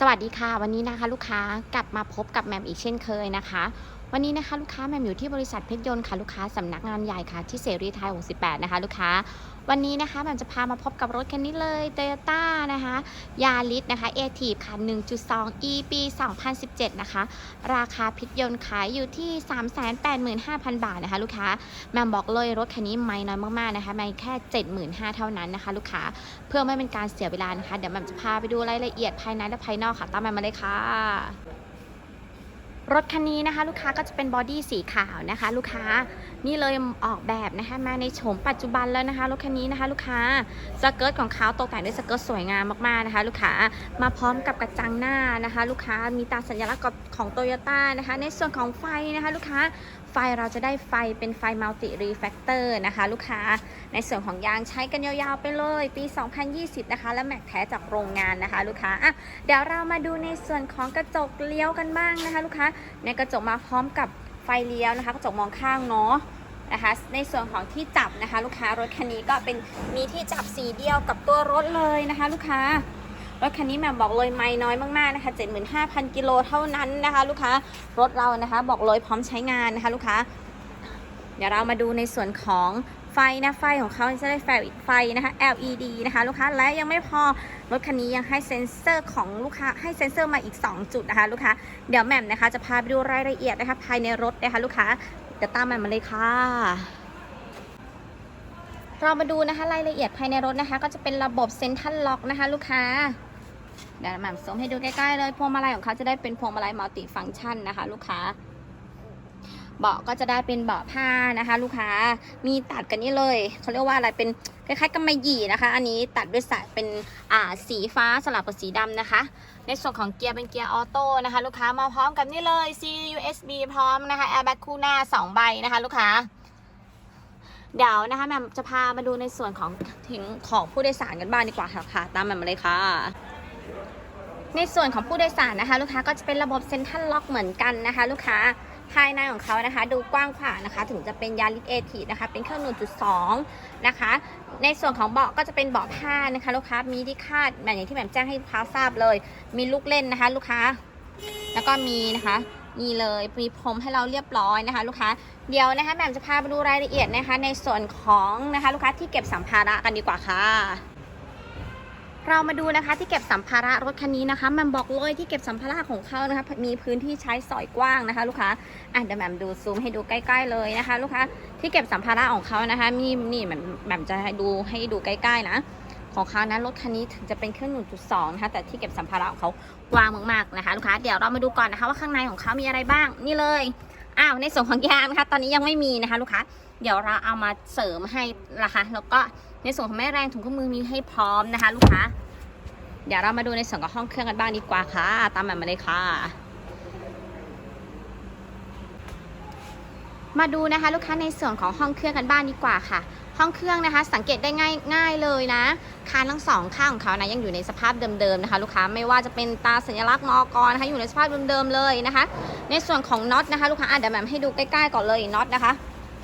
สวัสดีค่ะ วันนี้นะคะลูกค้ากลับมาพบกับแมมอีกเช่นเคยนะคะ วันนี้นะคะลูกค้าแมมอยู่ที่บริษัทเพชรยนต์ค่ะลูกค้าสำนักงานใหญ่ค่ะที่เสรีไทย 68 นะคะลูกค้า วันนี้นะคะแมมจะพามาพบกับรถคันนี้เลย Toyota นะคะยาริสนะคะเอทีค่ะ 1.2 e ปี 2017 นะคะ ราคาพิทยนต์ขายอยู่ที่ 385,000 บาทนะคะลูกค้าแมมบอกเลยรถคันนี้ไม่น้อยมากๆนะคะไม่แค่ 75,000 เท่านั้นนะคะลูกค้าเพื่อไม่เป็นการเสียเวลานะคะเดี๋ยวแมมจะพาไปดูรายละเอียดภายในและภายนอกค่ะตามแมมมาเลยค่ะ รถคันนี้นะคะ ลูกค้าก็จะเป็นบอดี้สีขาวนะคะ ลูกค้านี่เลยออกแบบนะคะมาในโฉมปัจจุบันแล้วนะคะรถคันนี้นะคะ ลูกค้าสเกิร์ตของเขาตกแต่งด้วยสเกิร์ตสวยงามมากๆนะคะ ลูกค้ามาพร้อมกับกระจังหน้านะคะ ลูกค้ามีตาสัญลักษณ์ของโตโยต้านะคะ ในส่วนของไฟนะคะ ลูกค้า ฟเราจะได้ไฟเป็นไฟมัลติรีแฟกเตอร์นะคะ ลูกค้าในส่วนของยางใช้กันยาวๆไปเลย ปี 2020 นะคะ และแม็กแท้จากโรงงานนะคะ ลูกค้าอะเดี๋ยวเรามาดูในส่วนของกระจกเลี้ยวกันบ้างนะคะ ลูกค้าในกระจกมาพร้อมกับไฟเลี้ยวนะคะ กระจกมองข้างเนาะนะคะในส่วนของที่จับนะคะ ลูกค้ารถคันนี้ก็เป็นมีที่จับสีเดียวกับตัวรถเลยนะคะ ลูกค้า รถคันนี้แม่บอกเลยไม่น้อยมากๆนะคะ 75,000 กิโลเท่านั้นนะคะ ลูกค้ารถเรานะคะ บอกเลยพร้อมใช้งานนะคะ ลูกค้า เดี๋ยวเรามาดูในส่วนของไฟนะไฟของเขาจะได้ไฟไฟนะคะ LED นะคะ ลูกค้าและยังไม่พอรถคันนี้ยังให้เซ็นเซอร์ของลูกค้าให้เซ็นเซอร์มาอีก 2 จุดนะคะ ลูกค้าเดี๋ยวแหม่มนะคะ จะพาไปดูรายละเอียดนะคะภายในรถนะคะ ลูกค้าเดี๋ยวตามแหม่มมาเลยค่ะเรามาดูนะคะรายละเอียดภายในรถนะคะ ก็จะเป็นระบบเซ็นทรัลล็อกนะคะ ลูกค้า เดี๋ยวแหม่มซูมให้ดูใกล้ๆเลยพวงมาลัยของเขาจะได้เป็นพวงมาลัยมัลติฟังก์ชันนะคะ ลูกค้าเบาะก็จะได้เป็นเบาะผ้านะคะ ลูกค้ามีตัดกันนี่เลยเขาเรียกว่าอะไรเป็นคล้ายๆกำมะหยี่นะคะ อันนี้ตัดด้วยสายเป็นอ่าสีฟ้าสลับกับสีดำนะคะ ในส่วนของเกียร์เป็นเกียร์ออโต้นะคะ ลูกค้ามาพร้อมกับนี่เลย C USB พร้อมนะคะแอร์แบ็กคู่หน้า 2 ใบนะคะ ลูกค้าเดี๋ยวนะคะแม่มจะพามาดูในส่วนของถึงของผู้โดยสารกันบ้างดีกว่าค่ะค่ะตามแม่มมาเลยค่ะ ในส่วนของผู้โดยสารนะคะ ลูกค้าก็จะเป็นระบบเซ็นทรัลล็อกเหมือนกันนะคะ ลูกค้าภายในของเขานะคะ ดูกว้างขวางนะคะ ถึงจะเป็นยาริสเอทีนะคะ เป็นเครื่อง1.2นะคะ ในส่วนของเบาะก็จะเป็นเบาะผ้านะคะ ลูกค้ามีที่คาดแบบอย่างที่แหม่มแจ้งให้ลูกค้าทราบเลย มีลูกเล่นนะคะ ลูกค้า แล้วก็มีนะคะนี่เลยมีพรมให้เราเรียบร้อยนะคะ ลูกค้าเดี๋ยวนะคะแหม่มจะพาไปดูรายละเอียดนะคะ ในส่วนของนะคะ ลูกค้าที่เก็บสัมภาระกันดีกว่าค่ะ เรามาดูนะคะที่เก็บสัมภาระรถคันนี้นะคะแม่มบอกเลยที่เก็บสัมภาระของเขานะคะ มีพื้นที่ใช้สอยกว้างนะคะ ลูกค้าอะเดี๋ยวแหม่มดูซูมให้ดูใกล้ ๆ เลยนะคะ ลูกค้าที่เก็บสัมภาระของเขานะคะ มีนี่แหม่มแหม่มจะให้ดูให้ดูใกล้ ๆ นะของเขานะรถคันนี้ถึงจะเป็นเครื่อง1.2นะคะแต่ที่เก็บสัมภาระของเขากว้างมากๆนะคะ ลูกค้าเดี๋ยวเรามาดูก่อนนะคะ ว่าข้างในของเขามีอะไรบ้าง นี่เลย อ้าวในส่วนของยางนะคะตอนนี้ยังไม่มีนะคะ ลูกค้าเดี๋ยวเราเอามาเสริมให้นะคะแล้วก็ในส่วนของแม่แรงถุงข้อมือมีให้พร้อมนะคะ ลูกค้า เดี๋ยวเรามาดูในส่วนของห้องเครื่องกันบ้างดีกว่าค่ะ ตามแบบมาเลยค่ะ มาดูนะคะ ลูกค้าในส่วนของห้องเครื่องกันบ้างดีกว่าค่ะ ห้องเครื่องนะคะ สังเกตได้ง่ายง่ายเลยนะ คานทั้งสองข้างของเขานะยังอยู่ในสภาพเดิมๆนะคะ ลูกค้าไม่ว่าจะเป็นตาสัญลักษณ์มอกรนะคะอยู่ในสภาพเดิมๆเลยนะคะ ในส่วนของน็อตนะคะ ลูกค้าอะเดี๋ยวแหม่มให้ดูใกล้ๆก่อนเลยน็อตนะคะ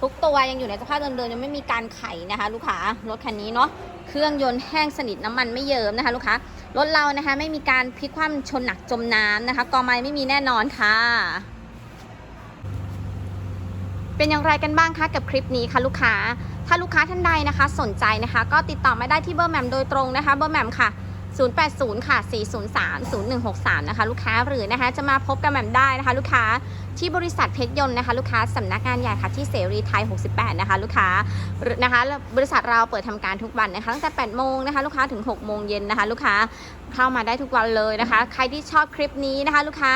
ทุกตัวยังอยู่ในสภาพเดิมๆยังไม่มีการไขนะคะ ลูกค้ารถคันนี้เนาะเครื่องยนต์แห้งสนิทน้ำมันไม่เยิมนะคะ ลูกค้ารถเรานะคะ ไม่มีการพลิกคว่ำชนหนักจมน้ำนะคะกอไม้ไม่มีแน่นอนค่ะเป็นอย่างไรกันบ้างคะกับคลิปนี้คะลูกค้า ถ้าลูกค้าท่านใดนะคะ สนใจนะคะ ก็ติดต่อมาได้ที่เบอร์แหม่มโดยตรงนะคะ เบอร์แหม่มค่ะ 080 ค่ะ 403 0163 นะคะ ลูกค้าหรือนะคะ จะมาพบกับแหม่มได้นะคะ ลูกค้าที่บริษัทเพชรยนต์นะคะ ลูกค้าสำนักงานใหญ่ค่ะที่เสรีไทย 68 นะคะ ลูกค้านะคะ บริษัทเราเปิดทำการทุกวันนะคะตั้งแต่ 8 โมงนะคะ ลูกค้าถึง 6 โมงเย็นนะคะ ลูกค้าเข้ามาได้ทุกวันเลยนะคะ ใครที่ชอบคลิปนี้นะคะ ลูกค้า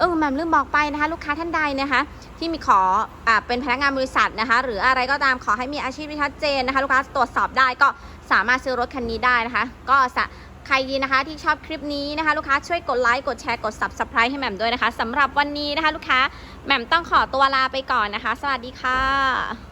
เออแหม่มลืมบอกไปนะคะ ลูกค้าท่านใดนะคะ ที่มีขออ่าเป็นพนักงานบริษัทนะคะ หรืออะไรก็ตามขอให้มีอาชีพที่ชัดเจนนะคะ ลูกค้าตรวจสอบได้ก็สามารถซื้อรถคันนี้ได้นะคะ ก็สะใครดีนะคะที่ชอบคลิปนี้นะคะ ลูกค้าช่วยกดไลค์กดแชร์กด subscribe ให้แหม่มด้วยนะคะสำหรับวันนี้นะคะ ลูกค้าแหม่มต้องขอตัวลาไปก่อนนะคะ สวัสดีค่ะ